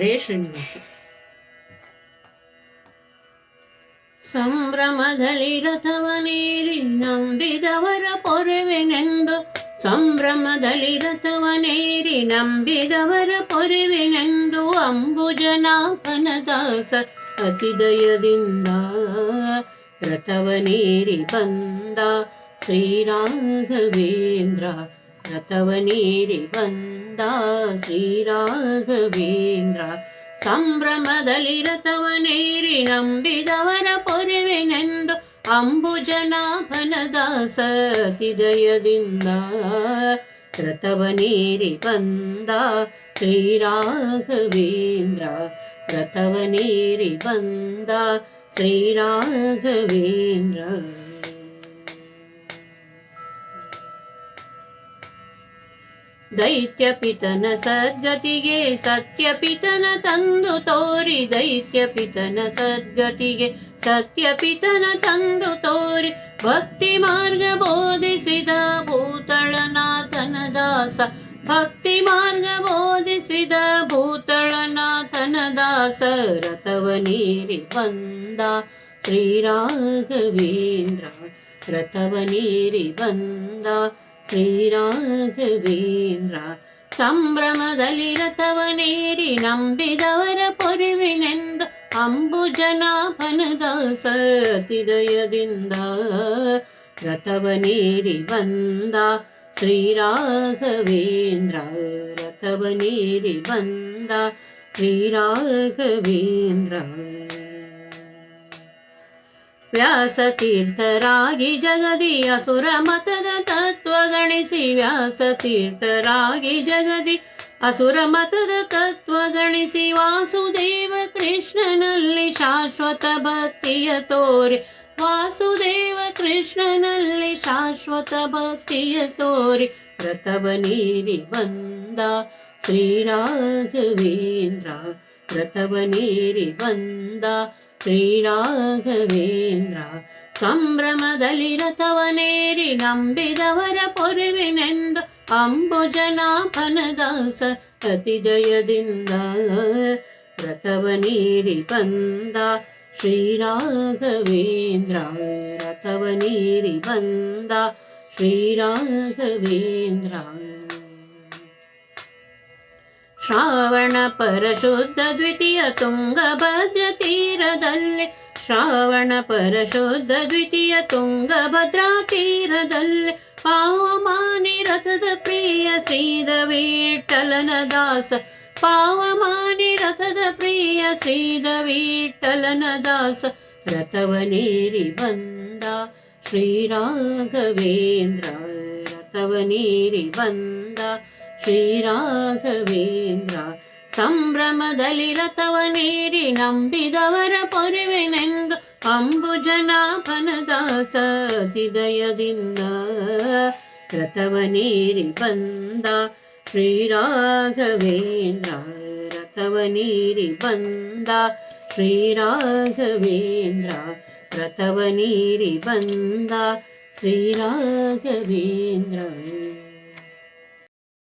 ரேஷணியுசம் சம்ரமதலிரதவநீலின்னம் விதவரபொரவேனெந்தோ சம்ரமதலிரதவநீரீனம் விதவரபொரவேனெங்கு அம்புஜனாபனதாச அதிதயதின்டா ரதவநீரிபந்தா ஸ்ரீராங்கவேந்திரா रथवीरि बन्द श्रीराघवीन्द्र संभ्रमदलि रथवनीरि नम्बिधवनपुरिवनेन्द अम्बुजनापन द सि दयदि रथवीरि वन्द श्रीराघवीन्द्र रथवीरि ದೈತ್ಯಪಿತನ ಸದ್ಗತಿಗೆ ಸತ್ಯಪಿತನ ತಂದು ತೋರಿ ದೈತ್ಯಪಿತನ ಸದ್ಗತಿಗೆ ಸತ್ಯಪಿತನ ತಂದು ತೋರಿ ಭಕ್ತಿ ಮಾರ್ಗ ಬೋಧಿಸಿದ ಭೂತಳನಾಥನ ದಾಸ ಭಕ್ತಿ ಮಾರ್ಗ ಬೋಧಿಸಿದ ಭೂತಳನಾಥನ ದಾಸ ರಥವ ನೀರಿ ಬಂದ ಶ್ರೀರಾಘವೇಂದ್ರ ರಥವ ನೀರಿ ಬಂದ श्रीराघवीन्द्र संभ्रमलि रथवीरि नम्बिगरपरिविनन्द अम्बुजनापनद सय दथवीरि वन्द श्रीराघवेन्द्र रथवीरि वन्द श्रीराघवेन्द्र ವ್ಯಾಸ ಜಗದಿ ಅಸುರ ಮತದ ತತ್ವ ಗಣಿಸಿ ವ್ಯಾಸ ತೀರ್ಥರಾಗಿ ಜಗದಿ ಅಸುರ ಮತದ ತತ್ವ ಗಣಿಸಿ ವಾಸುದೇವ ಕೃಷ್ಣನಲ್ಲಿ ಶಾಶ್ವತ ಭಕ್ತಿಯ ತೋರಿ ವಾಸುದೇವ ಕೃಷ್ಣನಲ್ಲಿ ಶಾಶ್ವತ ಭಕ್ತಿಯ ತೋರಿ ರಥವ ನೀರಿ ಬಂದ ಶ್ರೀರಾಘವೇಂದ್ರ ರಥವ ನೀರಿ ಬಂದ ಶ್ರೀರಾಘವೇಂದ್ರ ಸಂಭ್ರಮದಲ್ಲಿ ರಥವನೇರಿ ನಂಬಿದವರ ಪೊರುವಿನೆಂದ ಅಂಬುಜನಾಭನದಾಸ ಅತಿ ಜಯದಿಂದ ರಥವನೇರಿ ಬಂದ ಶ್ರೀರಾಘವೇಂದ್ರ ರಥವನೇರಿ ಬಂದ ಶ್ರೀರಾಘವೇಂದ್ರ ಶ್ರಾವಣ ಪರಶುದ್ಧ ದ್ವಿತೀಯ ತುಂಗಭದ್ರ ತೀರದಲ್ಲಿ ಶ್ರಾವಣ ಪರಶುದ್ಧ ದ್ವಿತೀಯ ತುಂಗಭದ್ರಾ ತೀರದಲ್ಲಿ ಪಾವಮಾನಿ ರಥದ ಪ್ರಿಯ ಶ್ರೀದ ವಿಠಲನ ದಾಸ ಪಾವಮಾನಿ ರಥದ ಪ್ರಿಯ ಶ್ರೀದ ವಿಠಲನ ದಾಸ ರಥವನೇರಿ ಬಂದ ಶ್ರೀರಾಘವೇಂದ್ರ ರಥವನೇರಿ ಬಂದ श्रीराघवेन्द्र संभ्रमलि रथवीरि नम्बिदवर परिवनेन्द रतव द्रथव बन्द श्रीराघवेन्द्र बन्द श्रीराघवेन्द्र बन्द श्रीराघवेन्द्र